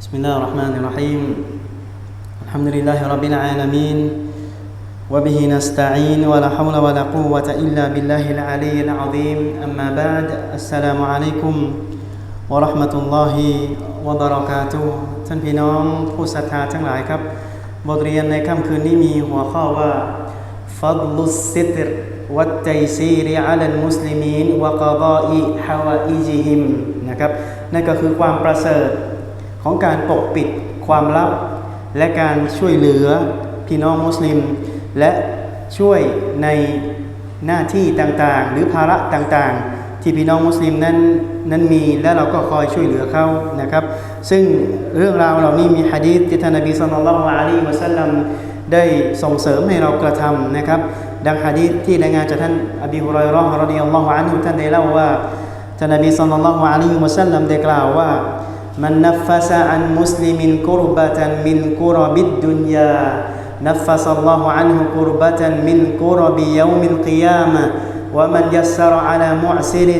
بسم الله الرحمن الرحيم الحمد لله رب العالمين وبه نستعين ولا حول ولا قوة إلا بالله العلي العظيم أما بعد السلام عليكم ورحمة الله وبركاته ท่านพี่น้องผู้ศรัทธาทั้งหลายครับ บทเรียนในค่ำคืนนี้มีหัวข้อว่า فضل الستر والتيسير على المسلمين وقضاء حوائجهم นะครับนั่นก็คือความประเสริฐ ของการปกปิดความลับ และการช่วยเหลือพี่น้องมุสลิม และช่วยในหน้าที่ต่างๆ หรือภาระต่างๆ ที่พี่น้องมุสลิมนั้นนั้นมีและเราก็คอยช่วยเหลือเขานะครับ ซึ่งเรื่องราวเหล่านี้มีฮะดีษที่ท่านนบีสุลต่านละฮ์อะลัยฮิวะสัลลัมได้ส่งเสริมให้เรากระทำนะครับ ดังฮะดีษที่รายงานจากท่านอบีฮุรอยราะห์รดิยัลลอฮุอันฮุท่านได้เล่าว่าท่านนบีสุลต่านละฮ์อะลัยฮิวะสัลลัมได้กล่าวว่า من نفس عن مسلم كربة من كرب الدنيا نفس الله عنه كربة من كرب يوم القيامة ومن يسر على معسر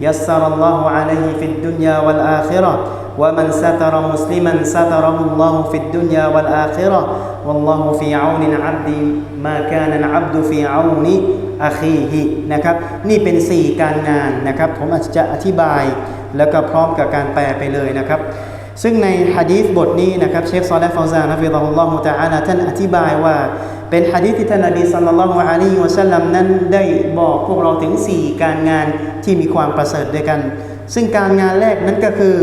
يسر الله عليه في الدنيا والآخرة ومن ستر مسلما ستره الله في الدنيا والآخرة والله في عون العبد ما كان العبد في عون أخيه นะครับนี่เป็น 4 การงานนะครับผมอาจจะอธิบาย แล้วก็พร้อมกับการแปลไปเลยนะครับ ซึ่งในฮะดีษบทนี้นะครับเชฟซอลและฟาวซานนะฟิดะฮุลลอฮุตะอาลาท่านอธิบายว่า เป็นฮะดีษที่ท่านนบีสัลลัลลอฮุอะลัยฮิวะสัลลัมนั้นได้บอกพวกเราถึง 4 การงานที่มีความประเสริฐด้วยกัน ซึ่งการงานแรกนั้นก็คือ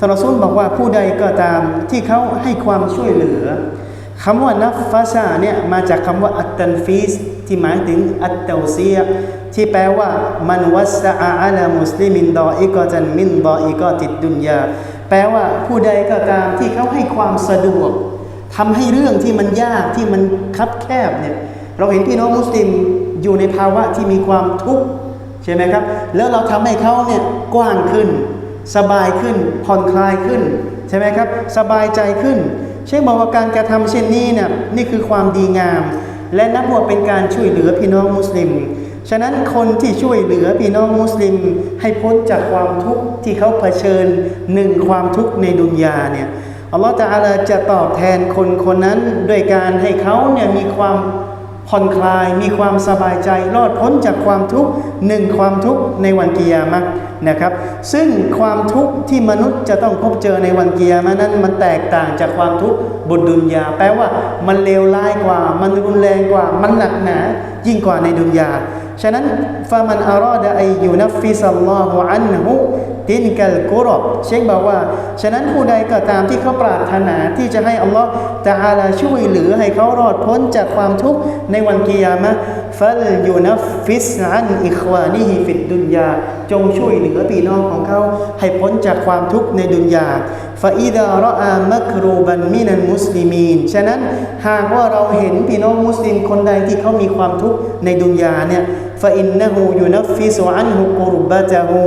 ทรซุลบอกว่าผู้ใดก็ตามที่เขาให้ความช่วยเหลือคำว่านัฟฟาซาเนี่ยมาจากคำว่าอัตตันฟีสที่หมายถึงอัตเตาเซีย ที่แปลว่ามันวัสะอาลามุสลิมินดออิกอจันมินดออิกอติดดุนยาแปลว่าผู้ใดก็ตามที่เขาให้ความสะดวกทำให้เรื่องที่มันยากที่มันคับแคบเนี่ยเราเห็นพี่น้องมุสลิมอยู่ในภาวะที่มีความทุกข์ใช่ไหมครับ แล้วเราทำให้เขาเนี่ยกว้างขึ้น สบายขึ้นผ่อนคลายขึ้นใช่ไหมครับ สบายใจขึ้นเช่นบอกว่าการกระทำเช่นนี้เนี่ยนี่คือความดีงาม และนับว่าเป็นการช่วยเหลือพี่น้องมุสลิม ฉะนั้นคนที่ช่วยเหลือพี่น้องมุสลิมให้พ้นจากความทุกข์ที่เขาเผชิญหนึ่งความทุกข์ในดุนยาเนี่ยอัลลอฮฺตะอาลาจะตอบแทนคนคนนั้นด้วยการให้เขาเนี่ยมีความผ่อนคลายมีความสบายใจรอดพ้นจากความทุกข์หนึ่งความทุกข์ในวันกิยามะนะครับ ซึ่งความทุกข์ที่มนุษย์จะต้องพบเจอในวันกิยามะนั้นมันแตกต่างจากความทุกข์บนดุนยา แปลว่ามันเลวร้ายกว่า มันรุนแรงกว่า มันหนักหนา ยิ่งกว่าในดุนยา ฉะนั้นฟามันอารอดะไอยูนัฟฟิซัลลอฮุอันฮุตินกัลกุรบเชคบอกว่า ฉะนั้นผู้ใดก็ตามที่เขาปรารถนาที่จะให้อัลลอฮ์ตะอาลาช่วยเหลือให้เขารอดพ้นจากความทุกข์ในวันกิยามะฟัลยูนัฟฟิสอันอิควานิฮิฟิดดุนยา จงช่วยเหลือพี่น้องของเขาให้พ้นจากความทุกข์ในดุนยาฟาอิดารออามักรูบันมินันมุสลิมีน ฉะนั้นหากว่าเราเห็นพี่น้องมุสลิมคนใดที่เขามีความทุกข์ในดุนยาเนี่ยฟาอินนะฮูยูนัฟฟิสุอันฮุกุรบะตะฮู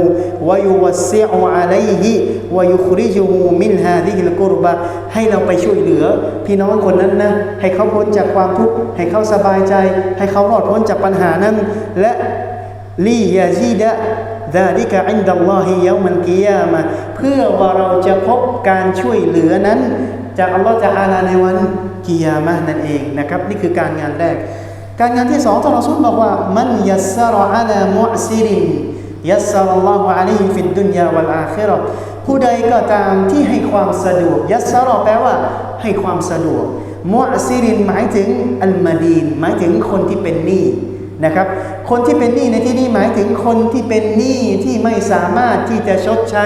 วายุวัสซิอุอลัยฮิวายุริจูฮูมินฮาดิฮิลกุรบให้เราไปช่วยเหลือ พี่น้องคนนั้นนะให้เขาพ้นจากความทุกข์ให้เขาสบายใจ ให้เขาหลอดพ้นจากปัญหานั้น และลียาซีดะดาลิกะอินดัลลอฮิยามันกียามาเพื่อว่าเราจะพบการช่วยเหลือนั้น จากอัลลอฮฺจะอาลาในวันกียามานั่นเองนะครับ นี่คือการงานแรก การงานที่สองท่านรอซูลบอกว่ามันยัสรอาลามุอซิรินยัสรอัลลอฮฺอะลัยฮิฟิดดุนยาวัลอาคิราะห์ผู้ใดก็ตามที่ให้ความสะดวก ยัสซารแปลว่าให้ความสะดวกมุอซิรินหมายถึงอัลมาดีนหมายถึงคนที่เป็นหนี้นะครับ คนที่เป็นหนี้ในที่นี้หมายถึงคนที่เป็นหนี้ที่ไม่สามารถที่จะชดใช้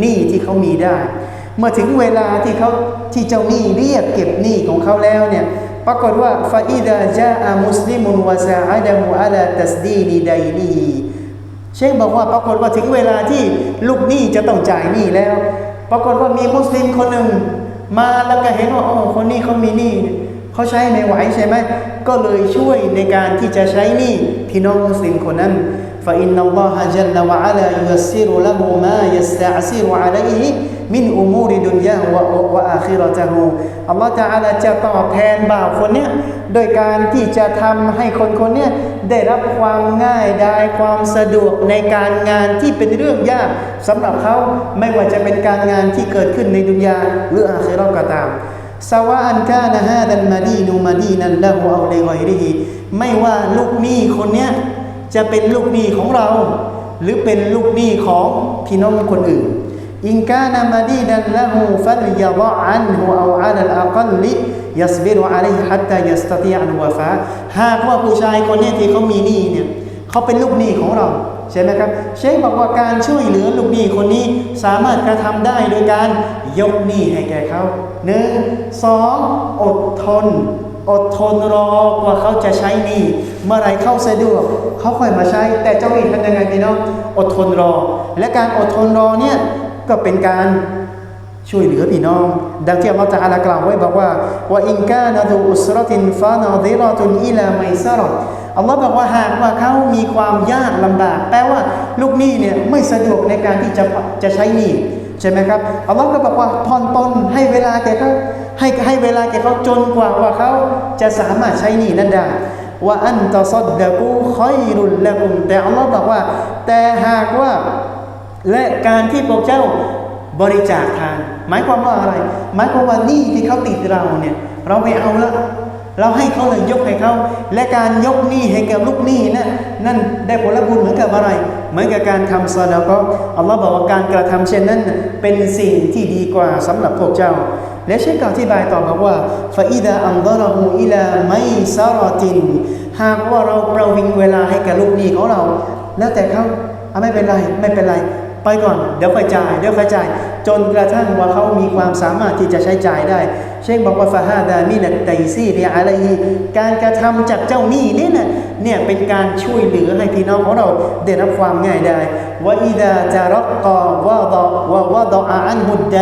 หนี้ที่เขามีได้ เมื่อถึงเวลาที่เขาที่เจ้าหนี้เรียกเก็บหนี้ของเขาแล้วเนี่ย ปรากฏว่าฟาอิดาจาอามุสลิมุนวาซาอาดามุอาลาตัสดีดีไดนีเชคบอกว่าปรากฏว่าถึงเวลาที่ลูกหนี้จะต้องจ่ายหนี้แล้ว ปรากฏว่ามีมุสลิมคนหนึ่ง มาแล้วก็เห็นว่าโอ้คนนี้เขามีหนี้เขาใช้ไม่ไหวใช่ไหมก็เลยช่วยในการที่จะใช้หนี้พี่น้องมุสลิมคนนั้น فإن الله جل وعلا ييسر له ما يستعسر عليه من أمور دنياه و- وآخرته อัลลอฮฺ تعالى จะตอบแทนบ่าวคนเนี้ยโดยการที่จะทำให้คนคนเนี้ยได้รับความง่ายได้ความสะดวกในการงานที่เป็นเรื่องยากสำหรับเขาไม่ว่าจะเป็นการงานที่เกิดขึ้นในดุนยาหรืออาคิเราะห์ก็ตาม สวาอันกานะฮาดันมาดีนูมาดีนันละหูเอาเลกอยริฮีไม่ว่าลูกหนี้คนเนี้ย จะเป็นลูกหนี้ของเรา หรือเป็นลูกหนี้ของพี่น้องคนอื่น อินกานามาดีนันละหูฟัลยะดะอันหูเอาอัลลอักัลลิยัสบิรุอะลัยฮิฮัตตายัสตติอันวะฟาหากว่าผู้ชายคนนี้ที่เขามีหนี้เนี่ยเขาเป็นลูกหนี้ของเราใช่ไหมครับ เชคบอกว่าการช่วยเหลือลูกหนี้คนนี้สามารถกระทำได้โดยการยกหนี้ให้แก่เขาหนึ่งสองอดทน อดทนรอกว่าเขาจะใช้หนี้เมื่อไรเข้าสะดวกเขาค่อยมาใช้ แต่เจ้าหนี้ทำยังไงพี่น้องอดทนรอ และการอดทนรอเนี่ยก็เป็นการช่วยเหลือพี่น้อง ดังที่อัลลอฮฺตะอาลากล่าวไว้บอกว่าว่าอินกานะดูอุสรตินฟานาดิรอตุนอิลาไมซารอตอัลลอฮ์บอกว่าหากว่าเขามีความยากลำบาก แปลว่าลูกหนี้เนี่ยไม่สะดวกในการที่จะจะใช้หนี้ใช่ไหมครับอัลลอฮ์ก็บอกว่าผ่อนปลนให้เวลาแก่เขา ให้ให้เวลาแก่เขาจนกว่าว่าเขาจะสามารถใช้หนี้นั้นได้ว่าอันตะซอดดะกูคอยรุลละกุมแต่อัลลอฮ์บอกว่า แต่หากว่าและการที่พวกเจ้าบริจาคทาน หมายความว่าอะไร หมายความว่านี่ที่เขาติดเราเนี่ย เราไม่เอาละ เราให้เขาเลยยกให้เขาและการยกหนี้ให้กับลูกหนี้นะนั่นได้ผลบุญเหมือนกับอะไร เหมือนกับการทำซาดะก็อัลลอฮ์บอกว่าการกระทำเช่นนั้น เป็นสิ่งที่ดีกว่าสำหรับพวกเจ้า และเช่นก็อธิบายต่อบอกว่าฟาอิดาอัมดารฮูอิลาไมซารอตินหากว่าเราประวิงเวลาให้กับลูกหนี้ของเรา แล้วแต่เขาไม่เป็นไรไม่เป็นไร ไปก่อนเดี๋ยวค่อยจ่ายเดี๋ยวค่อยจ่าย จนกระทั่งว่าเขามีความสามารถที่จะใช้จ่ายได้ เช่นบอกว่าฟาฮาดามินัตไตซีเรียอะไรการกระทำจากเจ้าหนี้นี่นะเนี่ยเป็นการช่วยเหลือให้พี่น้องของเราได้รับความง่ายได้ว่าอิดาจารักกอวะดะวะวะดะอันหุดได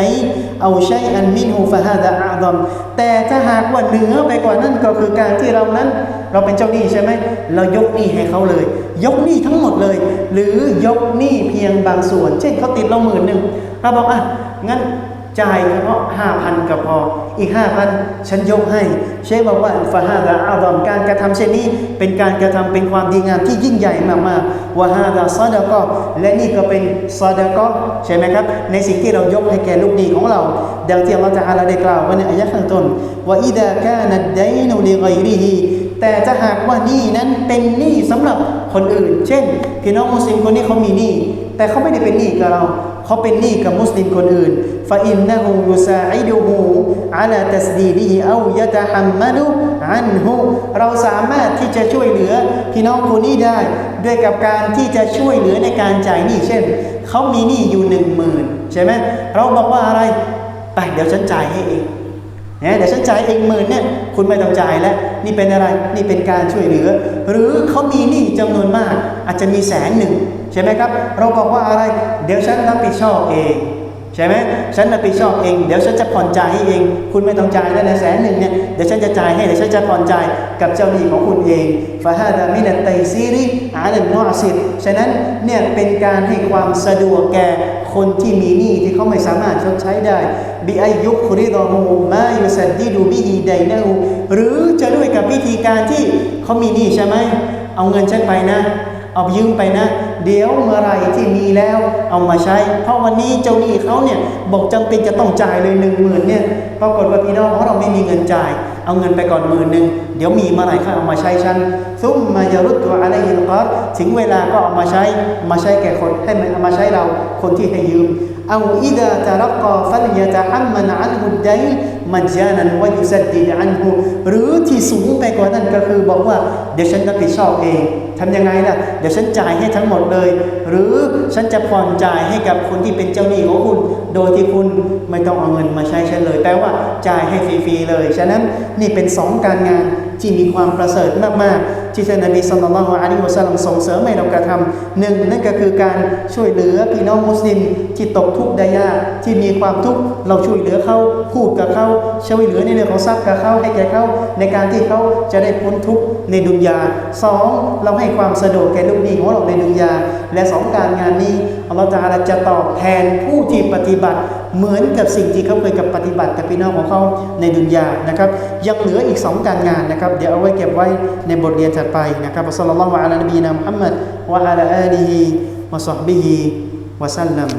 เอาใช้อันมินหูฟาฮาดาอาดอมแต่ถ้าหากว่าเหนือไปกว่านั้นก็คือการที่เรานั้น เราเป็นเจ้าหนี้ใช่ไหมเรายกหนี้ให้เขาเลย ยกหนี้ทั้งหมดเลย หรือยกหนี้เพียงบางส่วน เช่นเขาติดเราหมื่นหนึ่งเราบอกอะงั้นจ่ายเฉพาะห้าพันก็พออีกห้าพันฉันยกให้ เชคบอกว่าฟาฮาดาอาดอมการกระทำเช่นนี้ เป็นการกระทำเป็นความดีงามที่ยิ่งใหญ่มากๆวะฮาดาซาดะก็และนี่ก็เป็นซาดะก็ใช่ไหมครับ ในสิ่งที่เรายกให้แก่ลูกดีของเรา ดังที่อัลลอฮฺจะอาลาได้กล่าวไว้ในอายะข้างต้นว่าอิดะกานัดไดนุลิไกริฮี แต่ถ้าหากว่าหนี้นั้นเป็นหนี้สำหรับคนอื่น เช่น พี่น้องมุสลิมคนนี้เขามีหนี้แต่เขาไม่ได้เป็นหนี้กับเราเขาเป็นหนี้กับมุสลิมคนอื่นฟาอินนะฮูยุซาอิดูฮูอาลาตัสดีดิฮิเอายะตะฮัมมาลุอันฮูเราสามารถที่จะช่วยเหลือพี่น้องคนนี้ได้ด้วยกับการที่จะช่วยเหลือในการจ่ายหนี้เช่นเขามีหนี้อยู่หนึ่งหมื่นใช่ไหมเราบอกว่าอะไรไปเดี๋ยวฉันจ่ายให้เอง เดี๋ยวฉันจ่ายเองหมื่นเนี่ยคุณไม่ต้องจ่ายแล้ว นี่เป็นอะไรนี่เป็นการช่วยเหลือ หรือเขามีหนี้จำนวนมาก อาจจะมีแสนหนึ่งใช่ไหมครับ เราบอกว่าอะไร เดี๋ยวฉันรับผิดชอบเอง ใช่ไหมฉันรับผิดชอบเอง เดี๋ยวฉันจะผ่อนจ่ายให้เอง คุณไม่ต้องจ่ายแล้วนะแสนหนึ่งเนี่ยเดี๋ยวฉันจะจ่ายให้เดี๋ยวฉันจะผ่อนจ่ายกับเจ้าหนี้ของคุณเองฟาฮาดามินัตไตซีริอาลันนอสิดฉะนั้นเนี่ยเป็นการให้ความสะดวกแก่คนที่มีหนี้ที่เขาไม่สามารถชดใช้ได้บิอายุคุริดอฮูมายุสัดดิดูบิฮีไดนะฮูหรือจะด้วยกับวิธีการที่เขามีหนี้ใช่ไหมเอาเงินฉันไปนะ เอายืมไปนะ เดี๋ยวเมื่อไรที่มีแล้วเอามาใช้ เพราะวันนี้เจ้าหนี้เขาเนี่ยบอกจำเป็นจะต้องจ่ายเลยหนึ่งหมื่นเนี่ยปรากฏว่าพี่น้องของเราไม่มีเงินจ่าย เอาเงินไปก่อนหมื่นหนึ่งเดี๋ยวมีเมื่อไหร่ค่อยเอามาใช้ฉันซุ่มมายรุตตัวอะไรฮิลกอถึงเวลาก็เอามาใช้มาใช้แก่คนให้มันเอามาใช้เราคนที่ให้ยืมเอาอิดะตะรักกอฟัลยะตะฮัมมันอันฮุดไดมันจานันวะยุสัดดิอันฮูหรือที่สูงไปกว่านั้นก็คือบอกว่าเดี๋ยวฉันรับผิดชอบเองทำยังไงล่ะ เดี๋ยวฉันจ่ายให้ทั้งหมดเลย หรือฉันจะผ่อนจ่ายให้กับคนที่เป็นเจ้าหนี้ของคุณ โดยที่คุณไม่ต้องเอาเงินมาใช้ฉันเลยแปลว่าจ่ายให้ฟรีๆเลย ฉะนั้นนี่เป็นสองการงานที่มีความประเสริฐมากๆ ที่ท่านนบีสุลต่านละฮ์อะลัยฮิวะสัลลัมส่งเสริมให้เรากระทำหนึ่งนั่นก็คือการช่วยเหลือพี่น้องมุสลิมที่ตกทุกข์ได้ยากที่มีความทุกข์เราช่วยเหลือเขาพูดกับเขาช่วยเหลือในเรื่องของทรัพย์กับเขาให้แก่เขาในการที่เขาจะได้พ้นทุกข์ในดุนยาสองเราให้ความสะดวกแก่ลูกหนี้ของเราในดุนยาและสองการงานนี้อัลลอฮฺตาจะตอบแทนผู้ที่ปฏิบัติ เหมือนกับสิ่งที่เขาเคยกับปฏิบัติกับพี่น้องของเขาในดุนยานะครับ ยังเหลืออีกสองการงานนะครับ เดี๋ยวเอาไว้เก็บไว้ในบทเรียนถัดไปนะครับอัสลลัลลอฮุอะลัยนบีนะมุฮัมมัดวะอะลาอาลีฮิวะซอฮบิฮิวะซัลลัม